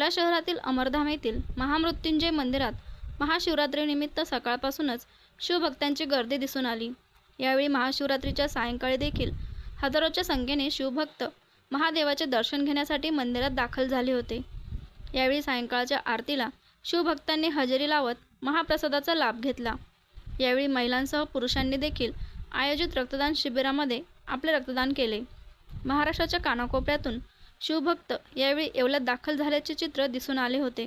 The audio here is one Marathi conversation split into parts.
येवला शहरातील अमरधाम येथील महामृत्युंजय मंदिरात महाशिवरात्रीनिमित्त सकाळपासूनच शिवभक्तांची गर्दी दिसून आली. यावेळी महाशिवरात्रीच्या सायंकाळी देखील हजारोच्या संख्येने शिवभक्त महादेवाचे दर्शन घेण्यासाठी मंदिरात दाखल झाले होते. यावेळी सायंकाळच्या आरतीला शिवभक्तांनी हजेरी लावत महाप्रसादाचा लाभ घेतला. यावेळी महिलांसह पुरुषांनी देखील आयोजित रक्तदान शिबिरामध्ये आपले रक्तदान केले. महाराष्ट्राच्या कानाकोपऱ्यातून शिवभक्त यावेळी येवल्यात दाखल झाल्याचे चित्र दिसून आले होते.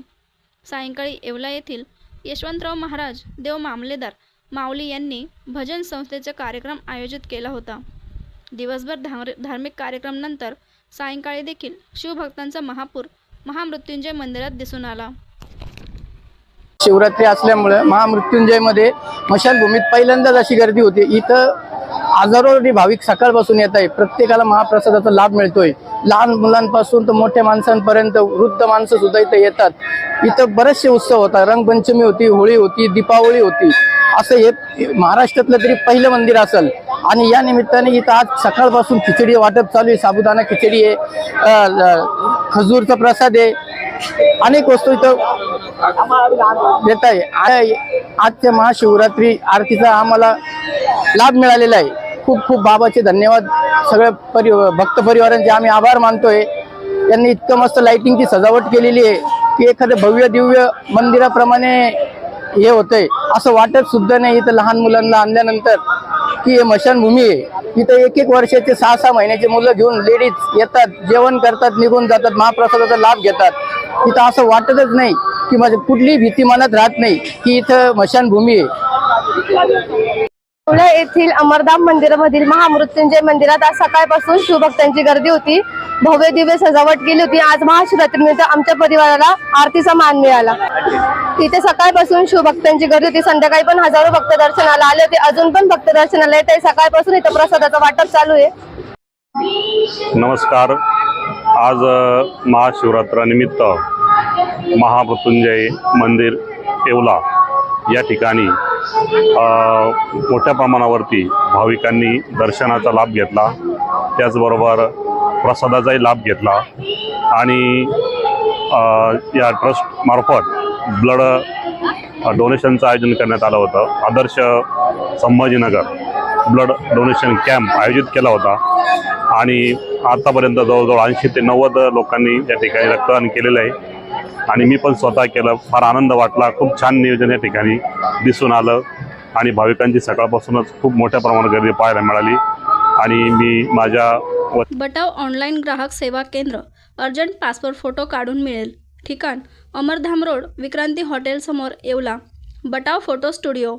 सायंकाळी येवला येथील यशवंतराव महाराज देव मामलेदार माऊली यांनी भजन संस्थेचा कार्यक्रम आयोजित केला होता. दिवसभर धार धार्मिक कार्यक्रमानंतर सायंकाळी देखील शिवभक्तांचा महापूर महामृत्युंजय मंदिरात दिसून आला. शिवरात्री असल्यामुळे महामृत्युंजयमध्ये स्मशानभूमीत पहिल्यांदाच अशी गर्दी होती. इथं हजारोनी भाविक सकाळपासून येत आहे. प्रत्येकाला महाप्रसादाचा लाभ मिळतोय. लहान मुलांपासून तर मोठ्या माणसांपर्यंत वृद्ध माणसं सुद्धा इथं येतात. इथं बरेचसे उत्सव होतात. रंगपंचमी होती होळी होती दीपावली होती. असं हे महाराष्ट्रातलं तरी पहिलं मंदिर असेल. आणि या निमित्ताने इथं आज सकाळपासून खिचडी वाटप चालू आहे. साबुदाणा खिचडी आहे. खजूरचा प्रसाद आहे. अनेक वस्तू इथं देत आहे. आजच्या महाशिवरात्री आरतीचा आम्हाला लाभ मिळालेला आहे. खूप खूप बाबाचे धन्यवाद. सगळ्या परि भक्त परिवारांचे आम्ही आभार मानतोय. त्यांनी इतकं मस्त लाईटिंगची सजावट केलेली आहे की एखाद्या भव्य दिव्य मंदिराप्रमाणे हे होतंय. असं वाटत सुद्धा नाही इथं लहान मुलांना आणल्यानंतर की हे मशानभूमी आहे. इथं एक एक वर्षाचे सहा सहा महिन्याचे मुलं घेऊन लेडीज येतात जेवण करतात निघून जातात महाप्रसादाचा लाभ घेतात. इथं असं वाटतच नाही की माझी कुठलीही भीती मनात राहत नाही की इथं मशानभूमी आहे. पुणे येथील अमरधाम मंदिरामधील महामृत्युंजय मंदिरात आज सकाळपासून शिवभक्तांची गर्दी होती. भव्य दिव्य सजावट केली होती. आज महाशिवरात्रीनिमित्त आमच्या परिवाराला आरतीचा मान मिळाला. तिथे सकाळपासून शिवभक्तांची गर्दी होती. संध्याकाळी पण हजारो भक्त दर्शनाला आले होते. अजून पण भक्त दर्शनाला येत आहे. सकाळपासून इथं प्रसादाचं वाटप चालू आहे. नमस्कार. आज महाशिवरात्रानिमित्त महामृत्युंजय मंदिर येवला. या ठिकाणी मोठ्या प्रमाणावरती भाविकांनी दर्शनाचा लाभ घेतला. त्याचबरोबर प्रसादाचाही लाभ घेतला. आणि या ट्रस्टमार्फत ब्लड डोनेशनचं आयोजन करण्यात आलं होतं. आदर्श संभाजीनगर ब्लड डोनेशन कॅम्प आयोजित केला होता. आणि आतापर्यंत जवळजवळ ऐंशी ते नव्वद लोकांनी या ठिकाणी रक्तदान केलेलं आहे. आणि मी पण स्वतः केलं. फार आनंद वाटला. खूप छान नियोजन या ठिकाणी दिसून आलं. आणि भाविकांची सकाळपासूनच खूप मोठ्या प्रमाणात गर्दी पाहायला मिळाली. आणि मी माझ्या बटाव ऑनलाईन ग्राहक सेवा केंद्र अर्जंट पासपोर्ट फोटो काढून मिळेल. ठिकाण अमरधाम रोड विक्रांती हॉटेलसमोर येवला. Batav photo studio.